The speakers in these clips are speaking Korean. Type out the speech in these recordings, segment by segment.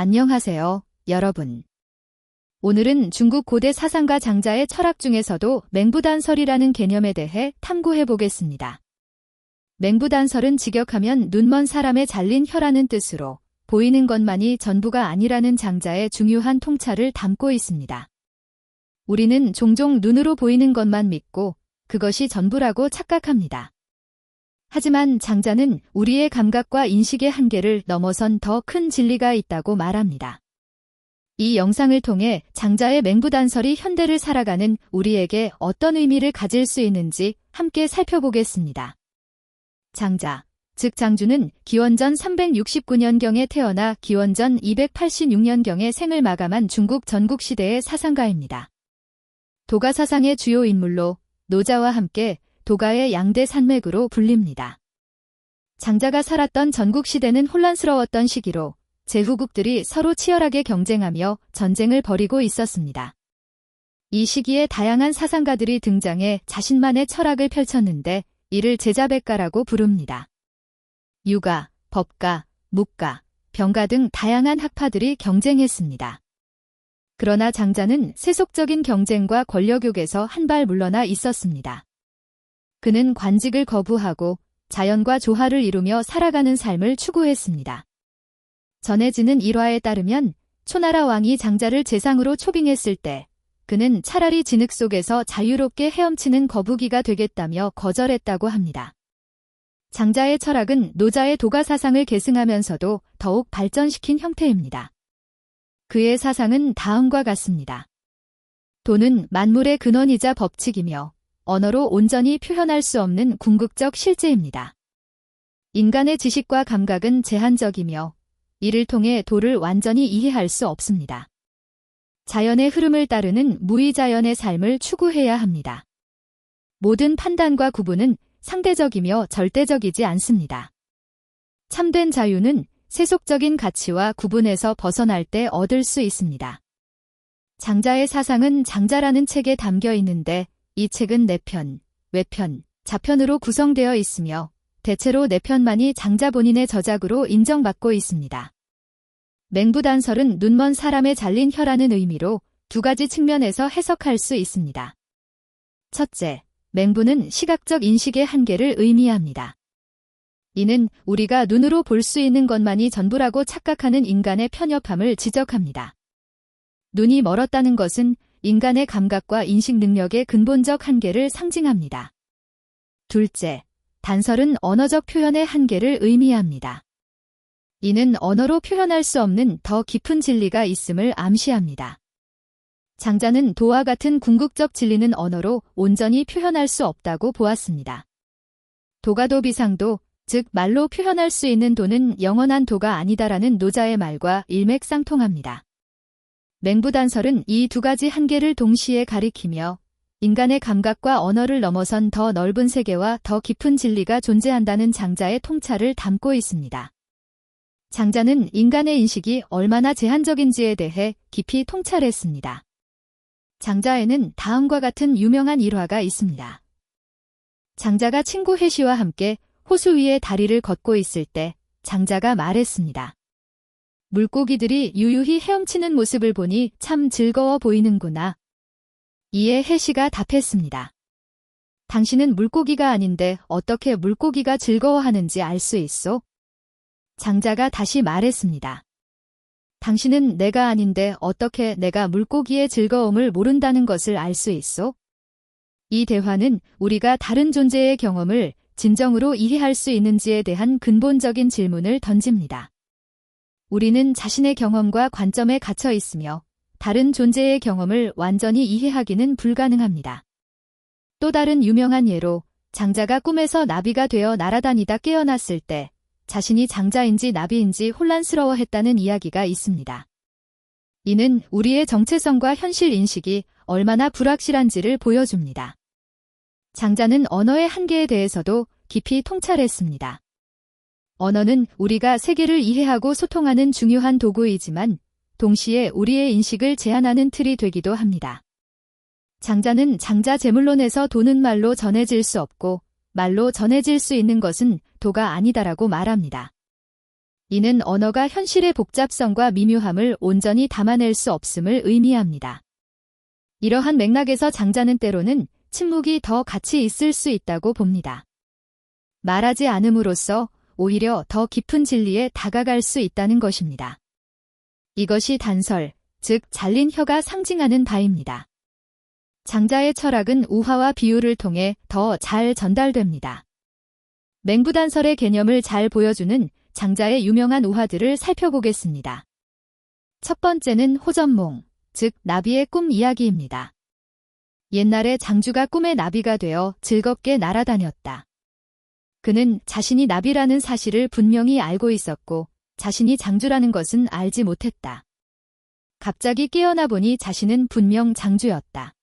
안녕하세요, 여러분. 오늘은 중국 고대 사상가 장자의 철학 중에서도 맹부단설이라는 개념에 대해 탐구해 보겠습니다. 맹부단설은 직역하면 눈먼 사람의 잘린 혀라는 뜻으로 보이는 것만이 전부가 아니라는 장자의 중요한 통찰을 담고 있습니다. 우리는 종종 눈으로 보이는 것만 믿고 그것이 전부라고 착각합니다. 하지만 장자는 우리의 감각과 인식의 한계를 넘어선 더 큰 진리가 있다고 말합니다. 이 영상을 통해 장자의 맹부단설이 현대를 살아가는 우리에게 어떤 의미를 가질 수 있는지 함께 살펴보겠습니다. 장자, 즉 장주는 기원전 369년경에 태어나 기원전 286년경에 생을 마감한 중국 전국시대의 사상가입니다. 도가 사상의 주요 인물로 노자와 함께 도가의 양대 산맥으로 불립니다. 장자가 살았던 전국 시대는 혼란스러웠던 시기로 제후국들이 서로 치열하게 경쟁하며 전쟁을 벌이고 있었습니다. 이 시기에 다양한 사상가들이 등장해 자신만의 철학을 펼쳤는데 이를 제자백가라고 부릅니다. 유가, 법가, 묵가, 병가 등 다양한 학파들이 경쟁했습니다. 그러나 장자는 세속적인 경쟁과 권력욕에서 한 발 물러나 있었습니다. 그는 관직을 거부하고 자연과 조화를 이루며 살아가는 삶을 추구했습니다. 전해지는 일화에 따르면 초나라 왕이 장자를 재상으로 초빙했을 때 그는 차라리 진흙 속에서 자유롭게 헤엄치는 거북이가 되겠다며 거절했다고 합니다. 장자의 철학은 노자의 도가 사상을 계승하면서도 더욱 발전시킨 형태입니다. 그의 사상은 다음과 같습니다. 도는 만물의 근원이자 법칙이며 언어로 온전히 표현할 수 없는 궁극적 실제입니다. 인간의 지식과 감각은 제한적이며 이를 통해 도를 완전히 이해할 수 없습니다. 자연의 흐름을 따르는 무의자연의 삶을 추구해야 합니다. 모든 판단과 구분은 상대적이며 절대적이지 않습니다. 참된 자유는 세속적인 가치와 구분에서 벗어날 때 얻을 수 있습니다. 장자의 사상은 장자라는 책에 담겨 있는데 이 책은 내편, 외편, 자편으로 구성되어 있으며 대체로 내편만이 장자 본인의 저작으로 인정받고 있습니다. 맹부단설은 눈먼 사람의 잘린 혀라는 의미로 두 가지 측면에서 해석할 수 있습니다. 첫째, 맹부는 시각적 인식의 한계를 의미합니다. 이는 우리가 눈으로 볼 수 있는 것만이 전부라고 착각하는 인간의 편협함을 지적합니다. 눈이 멀었다는 것은 인간의 감각과 인식 능력의 근본적 한계를 상징합니다. 둘째, 단설은 언어적 표현의 한계를 의미합니다. 이는 언어로 표현할 수 없는 더 깊은 진리가 있음을 암시합니다. 장자는 도와 같은 궁극적 진리는 언어로 온전히 표현할 수 없다고 보았습니다. 도가도 비상도, 즉 말로 표현할 수 있는 도는 영원한 도가 아니다라는 노자의 말과 일맥상통합니다. 맹부단설은 이 두 가지 한계를 동시에 가리키며 인간의 감각과 언어를 넘어선 더 넓은 세계와 더 깊은 진리가 존재한다는 장자의 통찰을 담고 있습니다. 장자는 인간의 인식이 얼마나 제한적인지에 대해 깊이 통찰했습니다. 장자에는 다음과 같은 유명한 일화가 있습니다. 장자가 친구 해시와 함께 호수 위에 다리를 걷고 있을 때 장자가 말했습니다. 물고기들이 유유히 헤엄치는 모습을 보니 참 즐거워 보이는구나. 이에 해시가 답했습니다. 당신은 물고기가 아닌데 어떻게 물고기가 즐거워하는지 알 수 있소? 장자가 다시 말했습니다. 당신은 내가 아닌데 어떻게 내가 물고기의 즐거움을 모른다는 것을 알 수 있소? 이 대화는 우리가 다른 존재의 경험을 진정으로 이해할 수 있는지에 대한 근본적인 질문을 던집니다. 우리는 자신의 경험과 관점에 갇혀 있으며 다른 존재의 경험을 완전히 이해하기는 불가능합니다. 또 다른 유명한 예로 장자가 꿈에서 나비가 되어 날아다니다 깨어났을 때 자신이 장자인지 나비인지 혼란스러워 했다는 이야기가 있습니다. 이는 우리의 정체성과 현실 인식이 얼마나 불확실한지를 보여줍니다. 장자는 언어의 한계에 대해서도 깊이 통찰했습니다. 언어는 우리가 세계를 이해하고 소통하는 중요한 도구이지만 동시에 우리의 인식을 제한하는 틀이 되기도 합니다. 장자는 장자 제물론에서 도는 말로 전해질 수 없고 말로 전해질 수 있는 것은 도가 아니다라고 말합니다. 이는 언어가 현실의 복잡성과 미묘함을 온전히 담아낼 수 없음을 의미합니다. 이러한 맥락에서 장자는 때로는 침묵이 더 가치 있을 수 있다고 봅니다. 말하지 않음으로써 오히려 더 깊은 진리에 다가갈 수 있다는 것입니다. 이것이 단설, 즉 잘린 혀가 상징하는 바입니다. 장자의 철학은 우화와 비유를 통해 더 잘 전달됩니다. 맹부단설의 개념을 잘 보여주는 장자의 유명한 우화들을 살펴보겠습니다. 첫 번째는 호전몽, 즉 나비의 꿈 이야기입니다. 옛날에 장주가 꿈의 나비가 되어 즐겁게 날아다녔다. 그는 자신이 나비라는 사실을 분명히 알고 있었고 자신이 장주라는 것은 알지 못했다. 갑자기 깨어나 보니 자신은 분명 장주였다.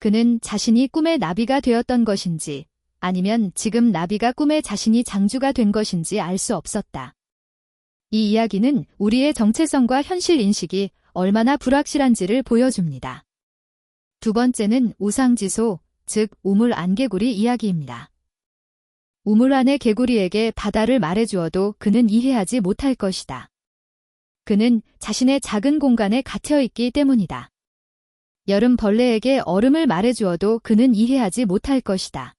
그는 자신이 꿈의 나비가 되었던 것인지 아니면 지금 나비가 꿈의 자신이 장주가 된 것인지 알 수 없었다. 이 이야기는 우리의 정체성과 현실 인식이 얼마나 불확실한지를 보여줍니다. 두 번째는 우상지소, 즉 우물 안 개구리 이야기입니다. 우물 안의 개구리에게 바다를 말해주어도 그는 이해하지 못할 것이다. 그는 자신의 작은 공간에 갇혀 있기 때문이다. 여름 벌레에게 얼음을 말해주어도 그는 이해하지 못할 것이다.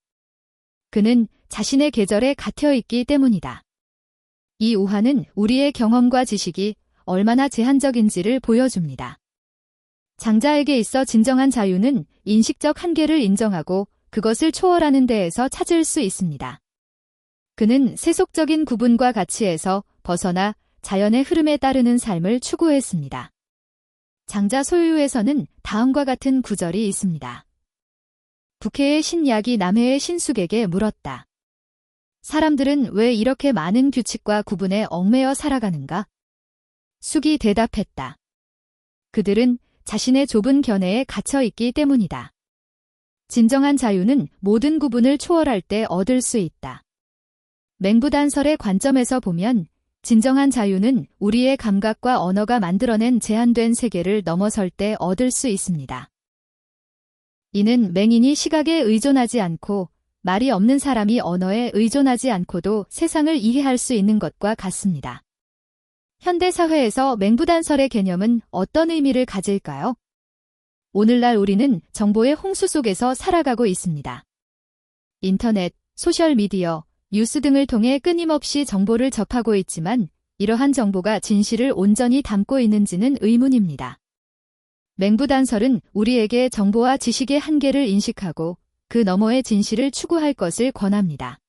그는 자신의 계절에 갇혀 있기 때문이다. 이 우화는 우리의 경험과 지식이 얼마나 제한적인지를 보여줍니다. 장자에게 있어 진정한 자유는 인식적 한계를 인정하고 그것을 초월하는 데에서 찾을 수 있습니다. 그는 세속적인 구분과 가치에서 벗어나 자연의 흐름에 따르는 삶을 추구했습니다. 장자 소유에서는 다음과 같은 구절이 있습니다. 북해의 신약이 남해의 신숙에게 물었다. 사람들은 왜 이렇게 많은 규칙과 구분에 얽매여 살아가는가? 숙이 대답했다. 그들은 자신의 좁은 견해에 갇혀 있기 때문이다. 진정한 자유는 모든 구분을 초월할 때 얻을 수 있다. 맹부단설의 관점에서 보면 진정한 자유는 우리의 감각과 언어가 만들어낸 제한된 세계를 넘어설 때 얻을 수 있습니다. 이는 맹인이 시각에 의존하지 않고 말이 없는 사람이 언어에 의존하지 않고도 세상을 이해할 수 있는 것과 같습니다. 현대 사회에서 맹부단설의 개념은 어떤 의미를 가질까요? 오늘날 우리는 정보의 홍수 속에서 살아가고 있습니다. 인터넷, 소셜미디어, 뉴스 등을 통해 끊임없이 정보를 접하고 있지만 이러한 정보가 진실을 온전히 담고 있는지는 의문입니다. 맹부단설은 우리에게 정보와 지식의 한계를 인식하고 그 너머의 진실을 추구할 것을 권합니다.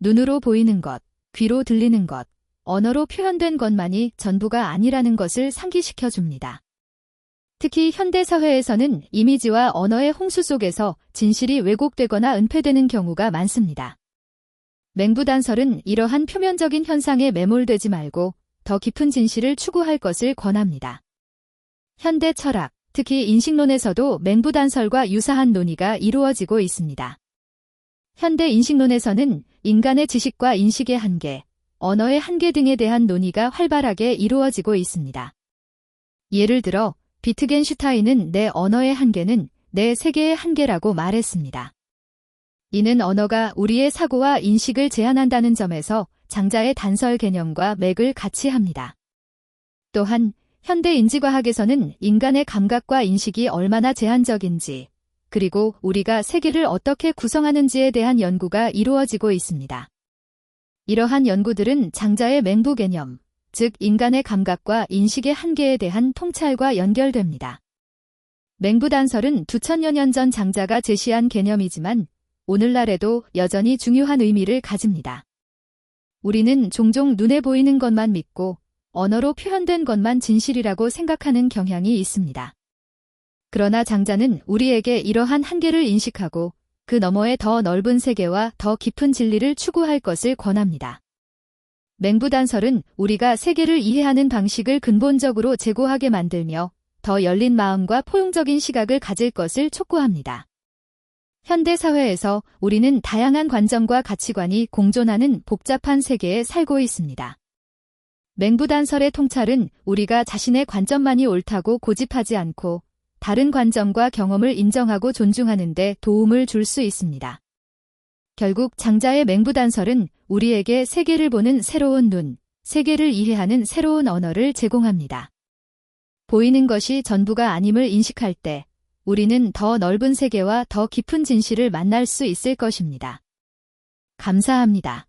눈으로 보이는 것, 귀로 들리는 것, 언어로 표현된 것만이 전부가 아니라는 것을 상기시켜 줍니다. 특히 현대 사회에서는 이미지와 언어의 홍수 속에서 진실이 왜곡되거나 은폐되는 경우가 많습니다. 맹부단설은 이러한 표면적인 현상에 매몰되지 말고 더 깊은 진실을 추구할 것을 권합니다. 현대 철학, 특히 인식론에서도 맹부단설과 유사한 논의가 이루어지고 있습니다. 현대 인식론에서는 인간의 지식과 인식의 한계, 언어의 한계 등에 대한 논의가 활발하게 이루어지고 있습니다. 예를 들어 비트겐슈타인은 내 언어의 한계는 내 세계의 한계라고 말했습니다. 이는 언어가 우리의 사고와 인식을 제한한다는 점에서 장자의 단설 개념과 맥을 같이 합니다. 또한 현대 인지과학에서는 인간의 감각과 인식이 얼마나 제한적인지, 그리고 우리가 세계를 어떻게 구성하는지에 대한 연구가 이루어지고 있습니다. 이러한 연구들은 장자의 맹부 개념, 즉 인간의 감각과 인식의 한계에 대한 통찰과 연결됩니다. 맹부 단설은 두천여 년 전 장자가 제시한 개념이지만 오늘날에도 여전히 중요한 의미를 가집니다. 우리는 종종 눈에 보이는 것만 믿고 언어로 표현된 것만 진실이라고 생각하는 경향이 있습니다. 그러나 장자는 우리에게 이러한 한계를 인식하고 그 너머의 더 넓은 세계와 더 깊은 진리를 추구할 것을 권합니다. 맹부단설은 우리가 세계를 이해하는 방식을 근본적으로 제고하게 만들며 더 열린 마음과 포용적인 시각을 가질 것을 촉구합니다. 현대 사회에서 우리는 다양한 관점과 가치관이 공존하는 복잡한 세계에 살고 있습니다. 맹부단설의 통찰은 우리가 자신의 관점만이 옳다고 고집하지 않고 다른 관점과 경험을 인정하고 존중하는 데 도움을 줄 수 있습니다. 결국 장자의 맹부단설은 우리에게 세계를 보는 새로운 눈, 세계를 이해하는 새로운 언어를 제공합니다. 보이는 것이 전부가 아님을 인식할 때 우리는 더 넓은 세계와 더 깊은 진실을 만날 수 있을 것입니다. 감사합니다.